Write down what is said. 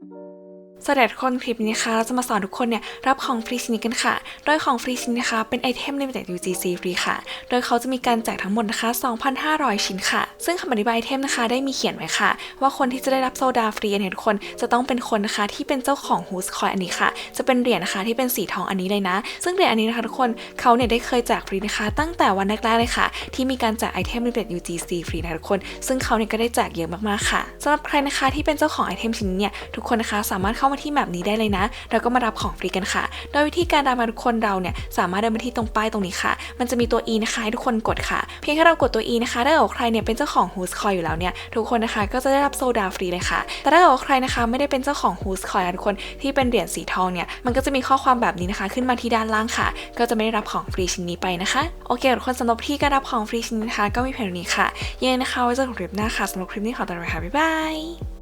thank you สวัสดีทุกคนคลิปนี้นะคะเราจะมาสอนทุกคนเนี่ยรับของฟรีชิ้นนี้กันค่ะ โดยของฟรีชิ้นนะคะเป็นไอเทมในแบบ UGC ฟรีค่ะ โดยเขาจะมีการแจกทั้งหมดนะคะ 2,500 ชิ้นค่ะ ซึ่งคำอธิบายไอเทมนะคะได้มีเขียนไว้ค่ะ ว่าคนที่จะได้รับโซดาฟรีเนี่ยทุกคนจะต้องเป็นคนนะคะที่เป็นเจ้าของฮูสคอยอันนี้ค่ะ จะเป็นเหรียญนะคะที่เป็นสีทองอันนี้เลยนะ ซึ่งเหรียญอันนี้นะคะทุกคนเขาเนี่ยได้เคยแจกฟรีนะคะ ตั้งแต่วันแรกๆเลยค่ะ ที่มีการแจกไอเทมในแบบ UGC ฟรีนะทุกคน ซึ่งเขาเนี่ยก็ได้แจกเยอะมากๆค่ะสำหรับใครนะคะที่เป็นเจ้าของไอเทมชิ้นเนี่ยทุกคนนะคะสามารถเข้ามาที่แมปนี้ได้เลยนะแล้วก็มารับของฟรีกันค่ะ โดยวิธีการรับมาทุกคนเราเนี่ยสามารถเดินมาที่ตรงป้ายตรงนี้ค่ะ มันจะมีตัว E นะคะให้ทุกคนกดค่ะ เพียงแค่เรากดตัว E นะคะ ถ้าเกิดว่าใครเนี่ยเป็นเจ้าของฮูสคอยอยู่แล้วเนี่ยทุกคนนะคะก็จะได้รับโซดาฟรีเลยค่ะ แต่ถ้าเกิดว่าใครนะคะไม่ได้เป็นเจ้าของฮูสคอยทุกคนที่เป็นเหรียญสีทองเนี่ยมันก็จะมีข้อความแบบนี้นะคะ ขึ้นมาที่ด้านล่างค่ะ ก็จะไม่ได้รับของฟรีชิ้นนี้ไปนะคะโอเคทุกคนสำหรับที่การรับของฟรีชิ้นนี้นะคะก็มีเพียงนี้ค่ะยังไงนะคะไว้เจอกันคลิปหน้าค่ะสำหรับคลิปนี้ขอตัวลาไปค่ะบ๊ายบาย